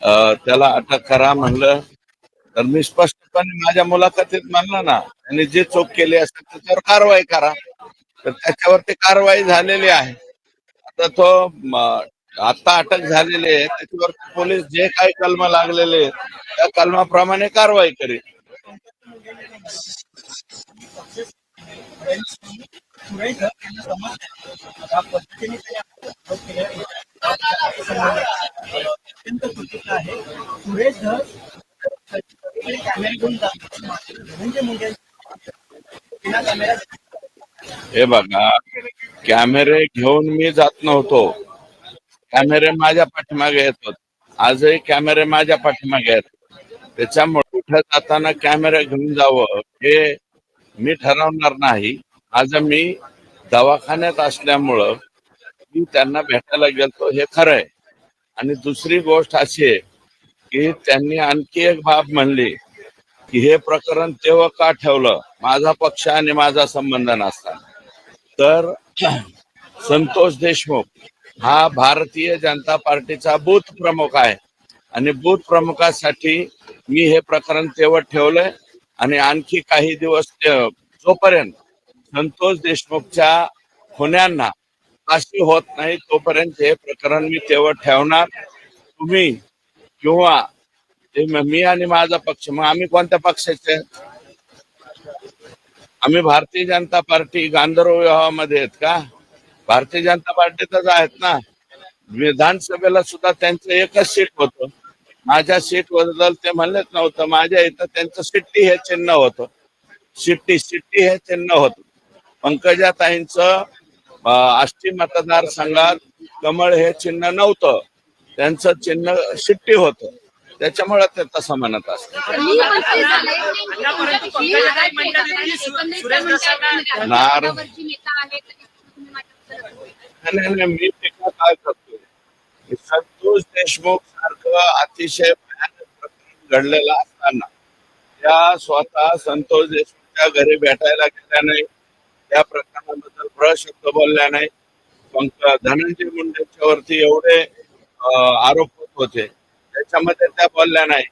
त्याला अटक करा म्हणलं. तर मी स्पष्टपणे माझ्या मुलाखतीत म्हणलं ना आणि जे चोख केली असेल त्याच्यावर कारवाई करा. तर त्याच्यावरती कारवाई झालेली आहे. आता तो आता अटक झालेली आहे. त्याच्यावर पोलीस जे काही कलम लागलेले आहेत, त्या कलमाप्रमाणे कारवाई करेल पद्धतीने अत्यंत चुकीचं आहे. पुढे जर कॅमेरे घेऊन जातात धनंजय मुंडे बिना कॅमेरा हे बघा कॅमेरे घेऊन मी जात नव्हतो. कॅमेरे माझ्या पाठीमागे येत होते आजही कॅमेरे माझ्या पाठीमागे आहेत. त्याच्यामुळे कुठे जाताना कॅमेरा घेऊन जावं हे मी ठरवणार नाही. आज मी दवाखान्यात असल्यामुळं मी त्यांना भेटायला गेलतो. हे खरं आहे. आणि दुसरी गोष्ट अशी आहे की त्यांनी आणखी एक बाब म्हणली की हे प्रकरण तेव्हा का ठेवलं? माझा पक्ष आणि माझा संबंध नसताना. तर संतोष देशमुख हा भारतीय जनता पार्टीचा बूथ प्रमुख आहे. आणि बूथ प्रमुखासाठी मी हे प्रकरण तेवढ ठेवलंय. आणि आणखी काही दिवस जोपर्यंत संतोष देशमुखच्या खुन्यांना फाशी होत नाही तोपर्यंत हे प्रकरण मी तेवढं ठेवणार. तुम्ही किंवा मी आणि माझा पक्ष मग आम्ही कोणत्या पक्षाचे? आम्ही भारतीय जनता पार्टी गांधर्व विवाहामध्ये आहेत का? भारतीय जनता पार्टीतच आहेत ना. विधानसभेला सुद्धा त्यांचं एकच सीट होतं. माझ्या सीटबद्दल ते म्हणलेच नव्हतं. माझ्या इथं त्यांचं सिट्टी हे चिन्ह होतं. सिट्टी सिट्टी हे चिन्ह होतं. पंकजाताईंचं आष्टी मतदारसंघात कमळ हे चिन्ह नव्हतं. त्यांचं चिन्ह शिट्टी होतं. त्याच्यामुळे ते तसं म्हणत असत मी नाही, नाही, मी टीका काय करतोय? संतोष देशमुख सारखं अतिशय भयानक प्रकरण घडलेलं असताना त्या स्वतः संतोष देशमुखच्या घरी भेटायला गेल्या नाही त्या प्र शब्द बोलल्या नाही. पंक धनंजय मुंडेच्या वरती एवढे आरोप होत होते. त्याच्यामध्ये त्या बोलल्या नाही.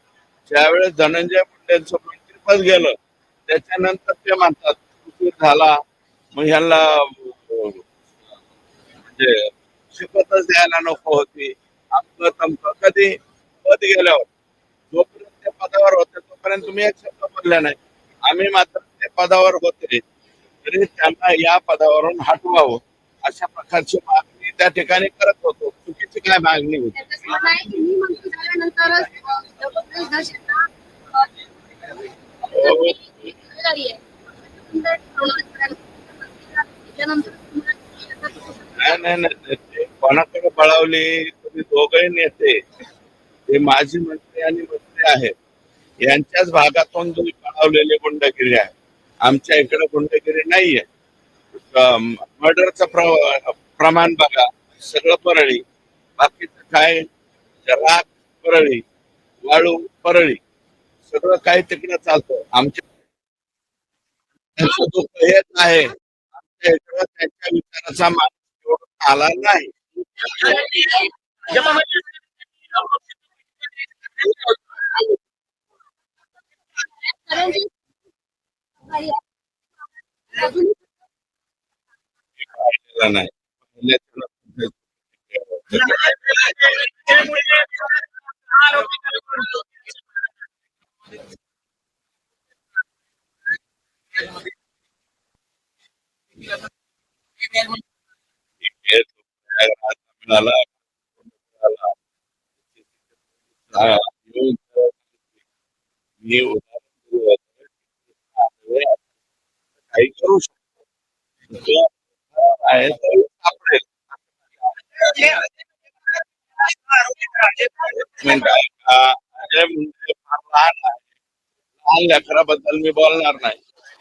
ज्यावेळेस धनंजय मुंडेंचं मंत्रीपद गेलं त्याच्यानंतर ते म्हणतात उशीर झाला? मग ह्याला म्हणजे शिकतच द्यायला नको होती. आमचं तमकं कधी? पद गेल्यावर. जोपर्यंत ते पदावर होते तोपर्यंत तुम्ही एक शब्द बोलले नाही. आम्ही मात्र ते पदावर होते. तरी त्यांना या पदावरून हटवावं अशा प्रकारची मागणी त्या ठिकाणी करत होतो. चुकीची काय मागणी होती? हो. नाही नाही नाही कोणाकडे पळावली तुम्ही दोघही नेते. ते माजी मंत्री आणि मंत्री आहेत. यांच्याच भागातून तुम्ही पळावलेली गुंडगिरी आहे. आमच्या इकडे गुंडगिरी नाहीये. मर्डरचं प्रमाण बघा. सगळं परळी. बाकीचं काय? राख परळी वाळू परळी सगळं काही तिकडे चालतं. आमच्या दुःख हेच आहे आमच्या इकडं त्यांच्या विचाराचा माणूस एवढा आला नाही. नाही मिळाला मी उदाहरण काही करू शकतो आहे तर सापडेल मिनिट ऐका. अजय मुंडे फार लहान आहे लहान लेकराबद्दल मी बोलणार नाही.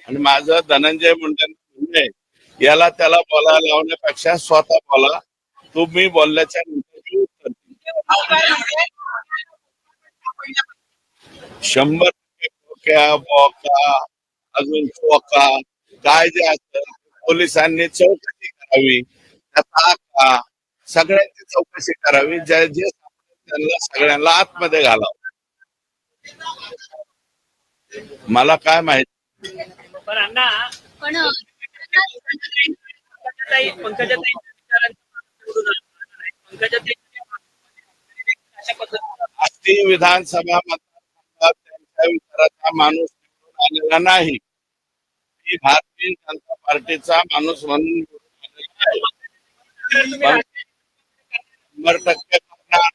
आणि माझं धनंजय मुंडे म्हणणे याला त्याला बोलायला लावण्यापेक्षा स्वतः बोला. तुम्ही बोलल्याच्या नंतर शंभर टक्के अजून चोका काय जे असतं पोलिसांनी चौकशी करावी. त्याचा सगळ्यांची चौकशी करावी. ज्या जे त्यांना सगळ्यांना आतमध्ये घालावं. मला काय माहिती? पण अण्णा विधानसभा मतदारसंघात त्यांच्या विचाराचा माणूस आलेला नाही. ती भारतीय जनता पार्टीचा माणूस म्हणून शंभर टक्के करणार.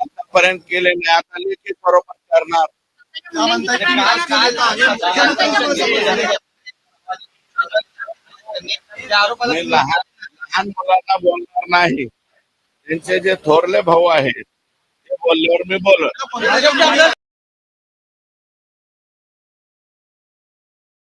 आतापर्यंत केले नाही आता लेखी बरोबर करणार. मी लहान लहान मुलांना बोलणार नाही. त्यांचे जे थोरले भाऊ आहेत ते बोलल्यावर मी बोलत